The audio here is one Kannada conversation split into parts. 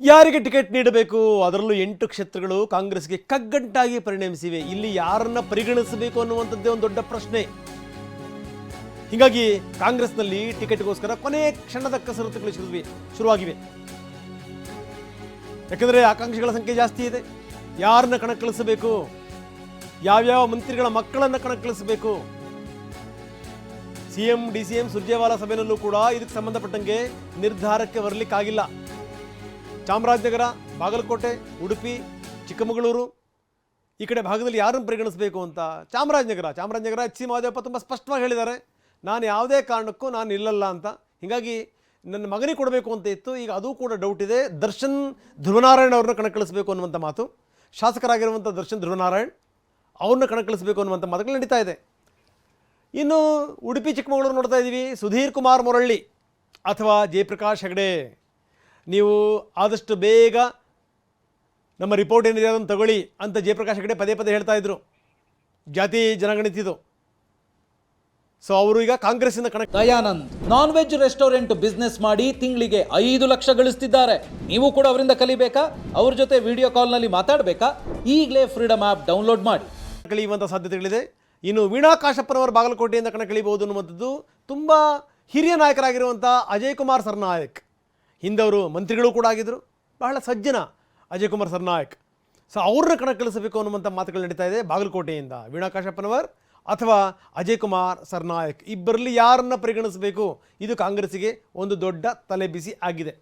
ಯಾರಿಗೆ ಟಿಕೆಟ್ ನೀಡಬೇಕು? ಅದರಲ್ಲೂ ಎಂಟು ಕ್ಷೇತ್ರಗಳು ಕಾಂಗ್ರೆಸ್ಗೆ ಕಗ್ಗಂಟಾಗಿ ಪರಿಣಮಿಸಿವೆ. ಇಲ್ಲಿ ಯಾರನ್ನ ಪರಿಗಣಿಸಬೇಕು ಅನ್ನುವಂಥದ್ದೇ ಒಂದು ದೊಡ್ಡ ಪ್ರಶ್ನೆ. ಹೀಗಾಗಿ ಕಾಂಗ್ರೆಸ್ನಲ್ಲಿ ಟಿಕೆಟ್ಗೋಸ್ಕರ ಕೊನೆ ಕ್ಷಣದ ಕಸರತ್ತುಗಳು ಶುರುವೆ ಶುರುವಾಗಿವೆ. ಯಾಕಂದರೆ ಆಕಾಂಕ್ಷಿಗಳ ಸಂಖ್ಯೆ ಜಾಸ್ತಿ ಇದೆ. ಯಾರನ್ನ ಕಣಕ್ಕಿಳಿಸಬೇಕು ಯಾವ್ಯಾವ ಮಂತ್ರಿಗಳ ಮಕ್ಕಳನ್ನು ಕಣಕ್ಕಿಳಿಸಬೇಕು C M D C M Surjewala ಸಭೆಯಲ್ಲೂ ಕೂಡ ಇದಕ್ಕೆ ಸಂಬಂಧಪಟ್ಟಂಗೆ ನಿರ್ಧಾರಕ್ಕೆ ಬರಲಿಕ್ಕಾಗಿಲ್ಲ. ಚಾಮರಾಜನಗರ, ಬಾಗಲಕೋಟೆ, ಉಡುಪಿ, ಚಿಕ್ಕಮಗಳೂರು, ಈ ಕಡೆ ಭಾಗದಲ್ಲಿ ಯಾರನ್ನು ಪರಿಗಣಿಸಬೇಕು ಅಂತ ಚಾಮರಾಜನಗರ. ಚಾಮರಾಜನಗರ ಎಚ್ ಸಿ ಮಹದೇವಪ್ಪ ತುಂಬ ಸ್ಪಷ್ಟವಾಗಿ ಹೇಳಿದ್ದಾರೆ. ನಾನು ಯಾವುದೇ ಕಾರಣಕ್ಕೂ ನಾನು ನಿಲ್ಲಲ್ಲ ಅಂತ. ಹೀಗಾಗಿ ನನ್ನ ಮಗನಿಗೆ ಕೊಡಬೇಕು ಅಂತ ಇತ್ತು. ಈಗ ಅದು ಕೂಡ ಡೌಟ್ ಇದೆ. ದರ್ಶನ್ ಧ್ರುವನಾರಾಯಣ ಅವ್ರನ್ನ ಕಣಕ್ಕಿಳಿಸಬೇಕು ಅನ್ನುವಂಥ ಮಾತು. ಶಾಸಕರಾಗಿರುವಂಥ ದರ್ಶನ್ ಧ್ರುವನಾರಾಯಣ್ ಅವ್ರನ್ನ ಕಣಕ್ಕಿಳಿಸಬೇಕು ಅನ್ನುವಂಥ ಮಾತುಗಳು ನಡೀತಾ ಇದೆ. ಇನ್ನು ಉಡುಪಿ, ಚಿಕ್ಕಮಗಳೂರು ನೋಡ್ತಾ ಇದ್ದೀವಿ ಸುಧೀರ್ ಕುಮಾರ್ ಮುರಳ್ಳಿ ಅಥವಾ ಜಯಪ್ರಕಾಶ್ ಹೆಗಡೆ. ನೀವು ಆದಷ್ಟು ಬೇಗ ನಮ್ಮ ರಿಪೋರ್ಟ್ ಏನಿದೆ ಅದನ್ನು ತಗೊಳ್ಳಿ ಅಂತ ಜಯಪ್ರಕಾಶ್ ಹೆಗಡೆ ಪದೇ ಪದೇ ಹೇಳ್ತಾ ಇದ್ರು. ಜಾತಿ ಜನಗಣಿತಿದು ಸೊ ಅವರು ಈಗ ಕಾಂಗ್ರೆಸ್ಸಿಂದ ಕಣಕ್ಕೆ Dayanand non veg restaurant business ಮಾಡಿ ತಿಂಗಳಿಗೆ ಐದು ಲಕ್ಷ ಗಳಿಸ್ತಿದ್ದಾರೆ. ನೀವು ಕೂಡ ಅವರಿಂದ ಕಲಿಬೇಕಾ? ಅವ್ರ ಜೊತೆ ವಿಡಿಯೋ ಕಾಲ್ನಲ್ಲಿ ಮಾತಾಡಬೇಕಾ? ಈಗಲೇ ಫ್ರೀಡಮ್ ಆ್ಯಪ್ ಡೌನ್ಲೋಡ್ ಮಾಡಿ. ಕಳೆಯುವಂಥ ಸಾಧ್ಯತೆಗಳಿದೆ. ಇನ್ನು ವೀಣಾ ಕಾಶಪ್ಪನವರ ಬಾಗಲಕೋಟೆಯಿಂದ ಕಣಕ್ಕಿಳಿಬಹುದು ಅನ್ನುವಂಥದ್ದು ತುಂಬ ಹಿರಿಯ ನಾಯಕರಾಗಿರುವಂಥ ಅಜಯ್ ಕುಮಾರ್ ಸರ್ನಾಯಕ್. ಹಿಂದವರು ಮಂತ್ರಿಗಳು ಕೂಡ ಆಗಿದ್ದರು ಬಹಳ ಸಜ್ಜನ ಅಜಯ್ ಕುಮಾರ್ ಸರ್ನಾಯಕ್ ಸೊ ಅವ್ರನ್ನ ಕಣಕ್ಕಿಳಿಸಬೇಕು ಅನ್ನುವಂಥ ಮಾತುಗಳು ನಡೀತಾ ಇದೆ ಬಾಗಲಕೋಟೆಯಿಂದ. ವೀಣಾ ಕಾಶಪ್ಪನವರ್ ಅಥವಾ ಅಜಯ್ ಕುಮಾರ್ ಸರ್ನಾಯಕ್ ಇಬ್ಬರಲ್ಲಿ ಯಾರನ್ನ ಪರಿಗಣಿಸಬೇಕು? ಇದು ಕಾಂಗ್ರೆಸ್ಸಿಗೆ ಒಂದು ದೊಡ್ಡ ತಲೆಬಿಸಿ ಆಗಿದೆ.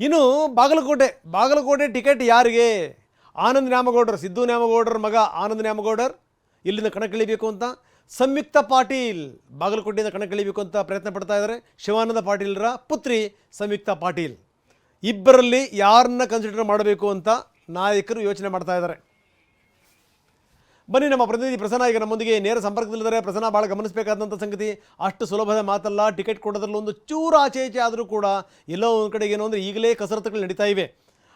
ಇನ್ನು ಬಾಗಲಕೋಟೆ ಬಾಗಲಕೋಟೆ ಟಿಕೆಟ್ ಯಾರಿಗೆ? ಆನಂದ್ ನ್ಯಾಮಗೌಡರ್, ಸಿದ್ದು ನ್ಯಾಮಗೌಡರ ಮಗ ಆನಂದ್ ನ್ಯಾಮಗೌಡರ್. ಇಲ್ಲಿಂದ ಕಣಕ್ಕಿಳಿಬೇಕು ಅಂತ ಸಂಯುಕ್ತ ಪಾಟೀಲ್, ಬಾಗಲಕೋಟೆಯಿಂದ ಕಣಕ್ಕಿಳಿಬೇಕು ಅಂತ ಪ್ರಯತ್ನ ಪಡ್ತಾ ಇದ್ದಾರೆ. ಶಿವಾನಂದ ಪಾಟೀಲ್ರ ಪುತ್ರಿ ಸಂಯುಕ್ತ ಪಾಟೀಲ್. ಇಬ್ಬರಲ್ಲಿ ಯಾರನ್ನ ಕನ್ಸಿಡರ್ ಮಾಡಬೇಕು ಅಂತ ನಾಯಕರು ಯೋಚನೆ ಮಾಡ್ತಾ ಇದ್ದಾರೆ. ಬನ್ನಿ, ನಮ್ಮ ಪ್ರತಿನಿಧಿ ಪ್ರಸನ್ನ ಈಗ ನಮ್ಮೊಂದಿಗೆ ನೇರ ಸಂಪರ್ಕದಲ್ಲಿದ್ದಾರೆ. ಪ್ರಸನ್ನ ಭಾಳ ಗಮನಿಸಬೇಕಾದಂಥ ಸಂಗತಿ, ಅಷ್ಟು ಸುಲಭದ ಮಾತಲ್ಲ, ಟಿಕೆಟ್ ಕೊಡೋದ್ರಲ್ಲಿ ಒಂದು ಚೂರು ಆಚೆ ಈಚೆ ಆದರೂ ಕೂಡ ಎಲ್ಲೋ ಒಂದು ಕಡೆ ಏನು ಅಂದರೆ ಈಗಲೇ ಕಸರತ್ತುಗಳು ನಡೀತಾ ಇವೆ.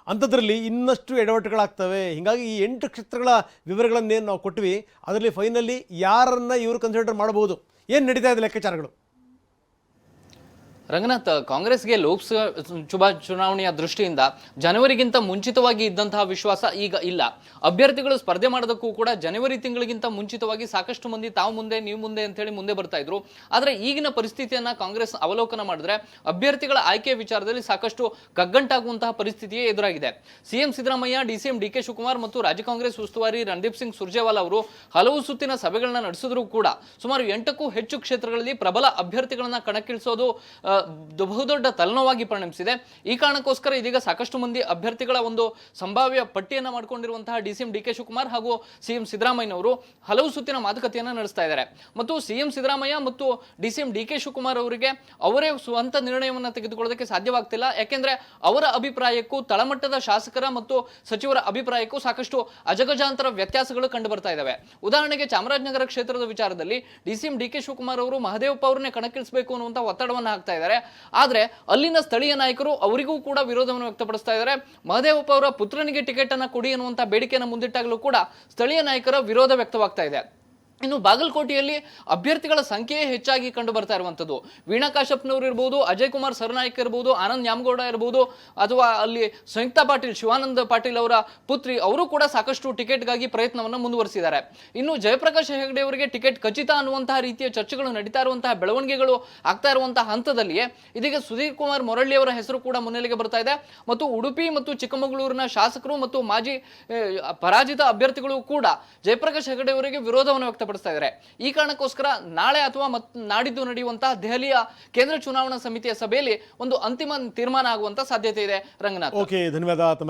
ಅಂಥದ್ರಲ್ಲಿ ಇನ್ನಷ್ಟು ಎಡವಟ್ಟುಗಳಾಗ್ತವೆ. ಹೀಗಾಗಿ ಈ ಎಂಟು ಕ್ಷೇತ್ರಗಳ ವಿವರಗಳನ್ನೇನು ನಾವು ಕೊಟ್ವಿ ಅದರಲ್ಲಿ ಫೈನಲಿ ಯಾರನ್ನು ಇವರು ಕನ್ಸಿಡರ್ ಮಾಡಬಹುದು ಏನು ನಡೀತಾ ಇದೆ ಲೆಕ್ಕಾಚಾರಗಳು? ರಂಗನಾಥ್, ಕಾಂಗ್ರೆಸ್ಗೆ ಲೋಕಸಭಾ ಚುನಾವಣೆಯ ದೃಷ್ಟಿಯಿಂದ ಜನವರಿಗಿಂತ ಮುಂಚಿತವಾಗಿ ಇದ್ದಂತಹ ವಿಶ್ವಾಸ ಈಗ ಇಲ್ಲ. ಅಭ್ಯರ್ಥಿಗಳು ಸ್ಪರ್ಧೆ ಮಾಡೋದಕ್ಕೂ ಕೂಡ ಜನವರಿ ತಿಂಗಳಿಗಿಂತ ಮುಂಚಿತವಾಗಿ ಸಾಕಷ್ಟು ಮಂದಿ ತಾವು ಮುಂದೆ, ನೀವು ಮುಂದೆ ಅಂತೇಳಿ ಮುಂದೆ ಬರ್ತಾ ಇದ್ರು. ಆದರೆ ಈಗಿನ ಪರಿಸ್ಥಿತಿಯನ್ನ ಕಾಂಗ್ರೆಸ್ ಅವಲೋಕನ ಮಾಡಿದ್ರೆ ಅಭ್ಯರ್ಥಿಗಳ ಆಯ್ಕೆ ವಿಚಾರದಲ್ಲಿ ಸಾಕಷ್ಟು ಕಗ್ಗಂಟಾಗುವಂತಹ ಪರಿಸ್ಥಿತಿಯೇ ಎದುರಾಗಿದೆ. CM Siddaramaiah DCM D K Shivakumar ಮತ್ತು ರಾಜ್ಯ ಕಾಂಗ್ರೆಸ್ ಉಸ್ತುವಾರಿ ರಣದೀಪ್ ಸಿಂಗ್ ಸುರ್ಜೇವಾಲಾ ಅವರು ಹಲವು ಸುತ್ತಿನ ಸಭೆಗಳನ್ನ ನಡೆಸಿದ್ರು ಕೂಡ. ಸುಮಾರು ಎಂಟಕ್ಕೂ ಹೆಚ್ಚು ಕ್ಷೇತ್ರಗಳಲ್ಲಿ ಪ್ರಬಲ ಅಭ್ಯರ್ಥಿಗಳನ್ನ ಕಣಕ್ಕಿಳಿಸೋದು ಬಹುದೊಡ್ಡ ತಲೆನೋವಾಗಿ ಪರಿಣಮಿಸಿದೆ. ಈ ಕಾರಣಕ್ಕೋಸ್ಕರ ಇದೀಗ ಸಾಕಷ್ಟು ಮಂದಿ ಅಭ್ಯರ್ಥಿಗಳ ಒಂದು ಸಂಭಾವ್ಯ ಪಟ್ಟಿಯನ್ನು ಮಾಡಿಕೊಂಡಿರುವಂತಹ ಡಿಸಿಎಂ ಡಿ ಕೆ ಶಿವಕುಮಾರ್ ಹಾಗೂ ಸಿಎಂ ಸಿದ್ದರಾಮಯ್ಯನವರು ಹಲವು ಸುತ್ತಿನ ಮಾತುಕತೆಯನ್ನು ನಡೆಸ್ತಾ ಇದ್ದಾರೆ. ಮತ್ತು ಸಿಎಂ ಸಿದ್ದರಾಮಯ್ಯ ಮತ್ತು ಡಿಸಿಎಂ ಡಿ ಕೆ ಶಿವಕುಮಾರ್ ಅವರಿಗೆ ಅವರೇ ಸ್ವಂತ ನಿರ್ಣಯವನ್ನು ತೆಗೆದುಕೊಳ್ಳೋದಕ್ಕೆ ಸಾಧ್ಯವಾಗ್ತಿಲ್ಲ. ಯಾಕೆಂದ್ರೆ ಅವರ ಅಭಿಪ್ರಾಯಕ್ಕೂ ತಳಮಟ್ಟದ ಶಾಸಕರ ಮತ್ತು ಸಚಿವರ ಅಭಿಪ್ರಾಯಕ್ಕೂ ಸಾಕಷ್ಟು ಅಜಗಜಾಂತರ ವ್ಯತ್ಯಾಸಗಳು ಕಂಡು ಬರ್ತಾ ಇದ್ದಾವೆ. ಉದಾಹರಣೆಗೆ ಚಾಮರಾಜನಗರ ಕ್ಷೇತ್ರದ ವಿಚಾರದಲ್ಲಿ ಡಿಸಿಎಂ ಡಿ ಕೆ ಶಿವಕುಮಾರ್ ಅವರು ಮಹದೇವಪ್ಪ ಅವರನ್ನೇ ಕಣಕ್ಕಿಳಿಸಬೇಕು ಅನ್ನುವಂಥ ಒತ್ತಡವನ್ನು ಹಾಕ್ತಾ ಆದ್ರೆ ಅಲ್ಲಿನ ಸ್ಥಳೀಯ ನಾಯಕರು ಅವರಿಗೂ ಕೂಡ ವಿರೋಧವನ್ನು ವ್ಯಕ್ತಪಡಿಸ್ತಾ ಇದ್ದಾರೆ. ಮಹದೇವಪ್ಪ ಅವರ ಪುತ್ರನಿಗೆ ಟಿಕೆಟ್ ಅನ್ನು ಕೊಡಿ ಅನ್ನುವಂಥ ಬೇಡಿಕೆಯನ್ನು ಮುಂದಿಟ್ಟಾಗಲೂ ಕೂಡ ಸ್ಥಳೀಯ ನಾಯಕರ ವಿರೋಧ ವ್ಯಕ್ತವಾಗ್ತಾ ಇದೆ. ಇನ್ನು ಬಾಗಲಕೋಟೆಯಲ್ಲಿ ಅಭ್ಯರ್ಥಿಗಳ ಸಂಖ್ಯೆಯೇ ಹೆಚ್ಚಾಗಿ ಕಂಡು ಬರ್ತಾ ಇರುವಂಥದ್ದು. ವೀಣಾ ಇರ್ಬೋದು, ಅಜಯ್ ಕುಮಾರ್ ಸರ್ನಾಯಕ್ ಇರ್ಬೋದು, ಆನಂದ್ ನ್ಯಾಮಗೌಡ ಇರ್ಬೋದು, ಅಥವಾ ಅಲ್ಲಿ ಸಂಯುಕ್ತ ಪಾಟೀಲ್, ಶಿವಾನಂದ ಪಾಟೀಲ್ ಅವರ ಪುತ್ರಿ, ಅವರು ಕೂಡ ಸಾಕಷ್ಟು ಟಿಕೆಟ್ಗಾಗಿ ಪ್ರಯತ್ನವನ್ನು ಮುಂದುವರಿಸಿದ್ದಾರೆ. ಇನ್ನು ಜಯಪ್ರಕಾಶ್ ಹೆಗಡೆ ಅವರಿಗೆ ಟಿಕೆಟ್ ಖಚಿತ ಅನ್ನುವಂತಹ ರೀತಿಯ ಚರ್ಚೆಗಳು ನಡೀತಾ ಇರುವಂತಹ ಬೆಳವಣಿಗೆಗಳು ಆಗ್ತಾ ಇರುವಂತಹ ಹಂತದಲ್ಲಿಯೇ, ಇದೀಗ ಸುಧೀರ್ ಕುಮಾರ್ ಮೊರಳ್ಳಿ ಅವರ ಹೆಸರು ಕೂಡ ಮುನ್ನೆಲೆಗೆ ಬರ್ತಾ ಇದೆ. ಮತ್ತು ಉಡುಪಿ ಮತ್ತು ಚಿಕ್ಕಮಗಳೂರಿನ ಶಾಸಕರು ಮತ್ತು ಮಾಜಿ ಪರಾಜಿತ ಅಭ್ಯರ್ಥಿಗಳು ಕೂಡ ಜಯಪ್ರಕಾಶ್ ಹೆಗಡೆ ಅವರಿಗೆ ವಿರೋಧವನ್ನು ವ್ಯಕ್ತಪಡಿಸ್ತಾ ಇದ್ದಾರೆ. ಈ ಕಾರಣಕ್ಕೋಸ್ಕರ ನಾಳೆ ಅಥವಾ ಮತ್, ನಾಡಿದ್ದು ನಡೆಯುವಂತಹ ದೆಹಲಿಯ ಕೇಂದ್ರ ಚುನಾವಣಾ ಸಮಿತಿಯ ಸಭೆಯಲ್ಲಿ ಒಂದು ಅಂತಿಮ ತೀರ್ಮಾನ ಆಗುವಂತ ಸಾಧ್ಯತೆ ಇದೆ. ರಂಗನಾಥ್. ಓಕೆ, ಧನ್ಯವಾದ